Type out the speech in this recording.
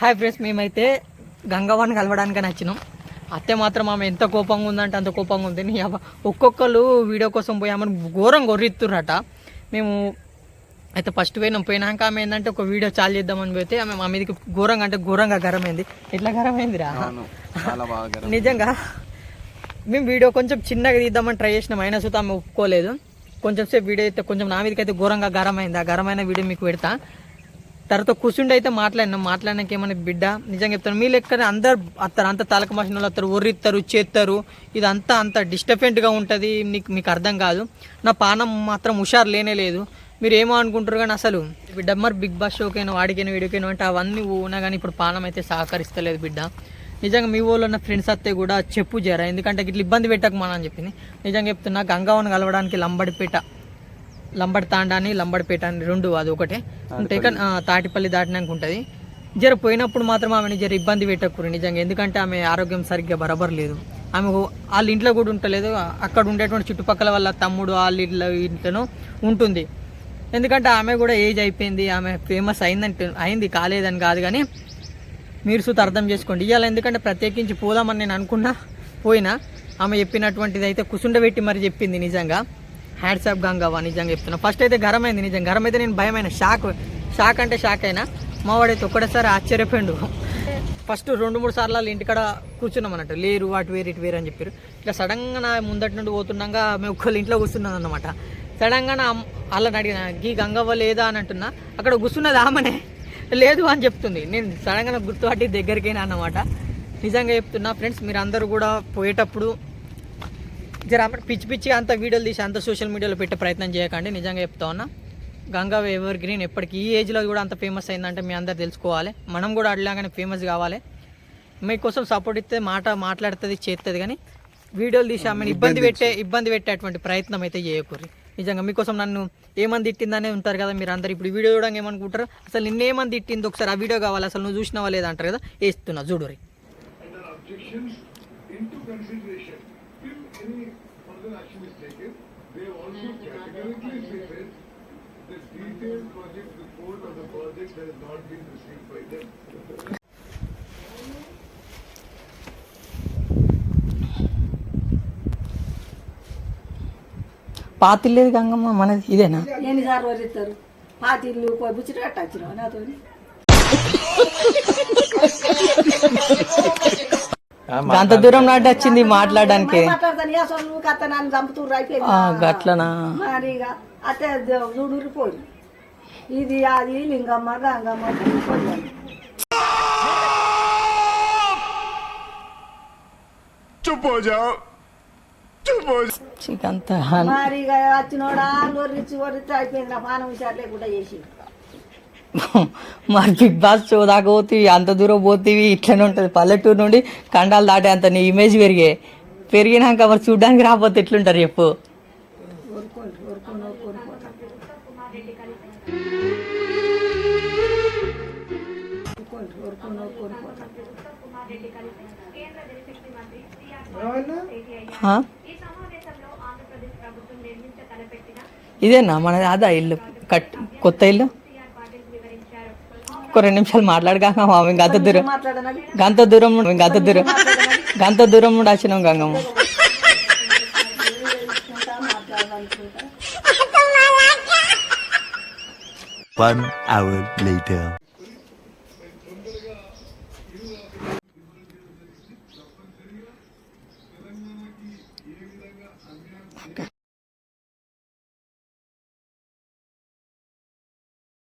Hi friends మేమైతే గంగవ్వని కలవడానికి నచ్చినాం అత్తే మాత్రం ఆమె ఎంత కోపంగా ఉందంటే అంత కోపంగా ఉంది. నీ ఒక్కొక్కరు వీడియో కోసం పోయి ఆమెను ఘోరం గొర్రెత్తుర్రట. మేము అయితే ఫస్ట్ పోయినాం. పోయినాక ఆమె ఏంటంటే ఒక వీడియో చాలు చేద్దామని పోతే ఆమె మా మీదకి ఘోరంగా అంటే ఘోరంగా గరమైంది ఎట్లా గరమైందిరా. నిజంగా మేము వీడియో కొంచెం చిన్నగా తీద్దామని ట్రై చేసినాం. అయినా సుతా ఆమె ఒప్పుకోలేదు. కొంచెం సేపు వీడియో అయితే కొంచెం నా మీదకి అయితే ఘోరంగా గరమైంది ఆ గరమైన వీడియో మీకు పెడతా. తర్వాత కూర్చుండి అయితే మాట్లాడినాం మాట్లాడినాక ఏమన్నా బిడ్డ నిజంగా చెప్తాను మీరు ఎక్కడ అందరు అత్తారు అంత తలక మసిన వాళ్ళు వస్తారు ఒర్రిస్తారు చేస్తారు ఇదంతా అంత డిస్టర్బెంట్గా ఉంటుంది మీకు మీకు అర్థం కాదు. నా పానం మాత్రం హుషారు లేనే లేదు. మీరు ఏమో అనుకుంటారు కానీ అసలు బిడ్డ మరి బిగ్ బాస్ షోకైనా వాడికైనా వీడియోకైనా అంటే అవన్నీ ఊనా కానీ ఇప్పుడు పానం అయితే సహకరిస్తలేదు బిడ్డ. నిజంగా మీ ఊళ్ళో ఉన్న ఫ్రెండ్స్ వస్తే కూడా చెప్పు జరా ఎందుకంటే ఇట్లా ఇబ్బంది పెట్టకు మన చెప్పింది. నిజంగా చెప్తున్నా గంగావన్ కలవడానికి లంబడిపేట లంబడి తాండా అని లంబడిపేట అని రెండు అది ఒకటే. ఉంటాయి కానీ తాటిపల్లి దాటినాక ఉంటుంది. జర పోయినప్పుడు మాత్రం ఆమెను జర ఇబ్బంది పెట్టకూరు నిజంగా. ఎందుకంటే ఆమె ఆరోగ్యం సరిగ్గా బరబర్ లేదు. ఆమె వాళ్ళ ఇంట్లో కూడా ఉంటలేదు. అక్కడ ఉండేటువంటి చుట్టుపక్కల వాళ్ళ తమ్ముడు వాళ్ళ ఇళ్ళ ఇంట్లోనూ ఉంటుంది. ఎందుకంటే ఆమె కూడా ఏజ్ అయిపోయింది ఆమె ఫేమస్ అయిందంటే అయింది కాలేదని కాదు కానీ మీరు సుత అర్థం చేసుకోండి. ఇవాళ ఎందుకంటే ప్రత్యేకించి పోదామని నేను అనుకున్నా పోయినా ఆమె చెప్పినటువంటిది అయితే కుసుండబెట్టి మరి చెప్పింది నిజంగా. హ్యాట్సాప్ గంగవ్వ నిజంగా చెప్తున్నా. ఫస్ట్ అయితే గరమైంది నిజంగా గరం అయితే నేను భయమైన. షాక్ షాక్ అంటే షాక్ అయినా మావాడైతే ఒక్కడేసారి ఆశ్చర్యపోయిండు. ఫస్ట్ రెండు మూడు సార్లు వాళ్ళ ఇంటికాడ కూర్చున్నాం అన్నట్టు. లేరు అటు వేరు ఇటు వేరు అని చెప్పారు ఇట్లా సడన్గా నా ముందటి నుండి పోతున్నాగా మేము ఒక్కళ్ళ ఇంట్లో కూర్చున్నాం అనమాట సడన్గా నా వాళ్ళని అడిగిన గీ గంగవ్వ లేదా? అని అంటున్నా. అక్కడ కూర్చున్నది ఆమెనే. లేదు అని చెప్తుంది. నేను సడన్గా గుర్తుపట్టి దగ్గరికైనా అన్నమాట. నిజంగా చెప్తున్నా ఫ్రెండ్స్ మీరు అందరూ కూడా పోయేటప్పుడు జర పిచ్చి పిచ్చిగా అంత వీడియోలు తీసి అంత సోషల్ మీడియాలో పెట్టే ప్రయత్నం చేయకండి. నిజంగా చెప్తా ఉన్నా. గంగా ఎవర్ గ్రీన్ ఎప్పటికీ ఈ ఏజ్లో కూడా అంత ఫేమస్ అయిందంటే మీ అందరు తెలుసుకోవాలి. మనం కూడా అట్లాగానే ఫేమస్ కావాలి. మీకోసం సపోర్ట్ ఇస్తే మాట మాట్లాడుతుంది చేస్తుంది కానీ వీడియోలు తీసి ఆమెను ఇబ్బంది పెట్టే ఇబ్బంది పెట్టేటువంటి ప్రయత్నం అయితే చేయకూరి. నిజంగా మీకోసం నన్ను ఏమంది తిట్టిందనే ఉంటారు కదా మీరు అందరు ఇప్పుడు వీడియో చూడడానికి ఏమనుకుంటారు అసలు నిన్నేమంది తిట్టింది ఒకసారి? ఆ వీడియో కావాలి అసలు నువ్వు చూసినావా లేదా అంటారు కదా? వేస్తున్నా consideration. If any further action is taken, they also categorically stated the detailed project report of the project has not been received by them. పాతిల్లేదు Gangamma మనది ఇదేనా ఎన్నిసార్లు వరిస్తారు పాతిళ్ళు బుచ్చిట కట్టచ్చినావు నాతో అంత దూరం నాటి వచ్చింది మాట్లాడడానికి. గట్లనా ఇది అది లింగమ్మ గంగమ్మ చికెన్ మరిగా వచ్చినోడా? లొర్రిచ్చి ఒర్రిచ్చి అయిపోయింది నా పానం లేకుండా చేసి మరి బిగ్ బాస్ షో దాకా పోతీవి అంత దూరం పోతీవి ఇట్లనే ఉంటుంది. పల్లెటూరు నుండి కండాలు దాటే అంత నీ ఇమేజ్ పెరిగే పెరిగినాక మరి చూడడానికి రాకపోతే ఎట్లుంటారు చెప్పు? ఇదేనా? మన అదా ఇల్లు? కట్ కొత్త ఇల్లు? ఒక రెండు నిమిషాలు మాట్లాడగాక మామ గంత దూరం మాట్లాడనది గంత దూరం నుండి గంత దూరం. గంత దూరం నుండి వచ్చినాం గంగమ్మ. One hour later.